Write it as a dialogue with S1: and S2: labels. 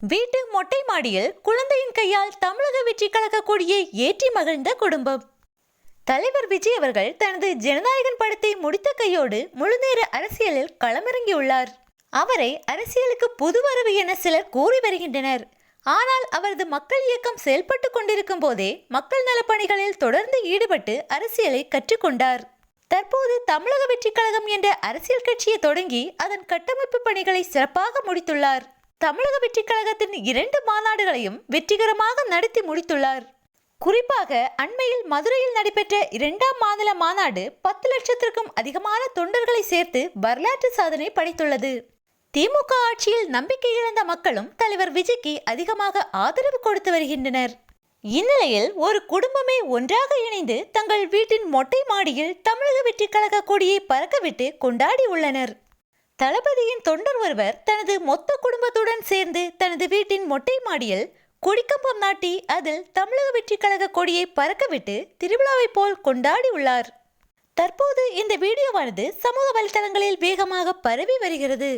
S1: வீட்டு மொட்டை மாடியில் குழந்தையின் கையால் தமிழக வெற்றி கழக கொடியை ஏற்றி மகிழ்ந்த குடும்பம். தலைவர் விஜய் அவர்கள் தனது ஜனநாயகன் படத்தை முடித்த கையோடு முழுநேர அரசியலில் களமிறங்கியுள்ளார். அவரை அரசியலுக்கு புது வரவு என சிலர் கூறி வருகின்றனர். ஆனால் அவரது மக்கள் இயக்கம் செயல்பட்டு கொண்டிருக்கும் போதே மக்கள் நலப்பணிகளில் தொடர்ந்து ஈடுபட்டு அரசியலை கற்றுக்கொண்டார். தற்போது தமிழக வெற்றி கழகம் என்ற அரசியல் கட்சியை தொடங்கி அதன் கட்டமைப்பு பணிகளை சிறப்பாக முடித்துள்ளார். தமிழக வெற்றி கழகத்தின் இரண்டு மாநாடுகளையும் வெற்றிகரமாக நடத்தி முடித்துள்ளார். குறிப்பாக அண்மையில் மதுரையில் நடைபெற்ற இரண்டாம் மாநில மாநாடு பத்து லட்சத்திற்கும் அதிகமான தொண்டர்களை சேர்த்து வரலாற்று சாதனை படைத்துள்ளது. திமுக ஆட்சியில் நம்பிக்கை இழந்த மக்களும் தலைவர் விஜய்க்கு அதிகமாக ஆதரவு கொடுத்து வருகின்றனர். இந்நிலையில் ஒரு குடும்பமே ஒன்றாக இணைந்து தங்கள் வீட்டின் மொட்டை மாடியில் தமிழக வெற்றி கழக கொடியை பறக்கவிட்டு கொண்டாடி உள்ளனர். தளபதியின் தொண்டர் ஒருவர் தனது மொத்த குடும்பத்துடன் சேர்ந்து தனது வீட்டின் மொட்டை மாடியில் கொடிக்கம்பம் நாட்டி அதில் தமிழக வெற்றி கழக கொடியை பறக்கவிட்டு திருவிழாவைப் போல் கொண்டாடி உள்ளார். தற்போது இந்த வீடியோவானது சமூக வலைதளங்களில் வேகமாக பரவி வருகிறது.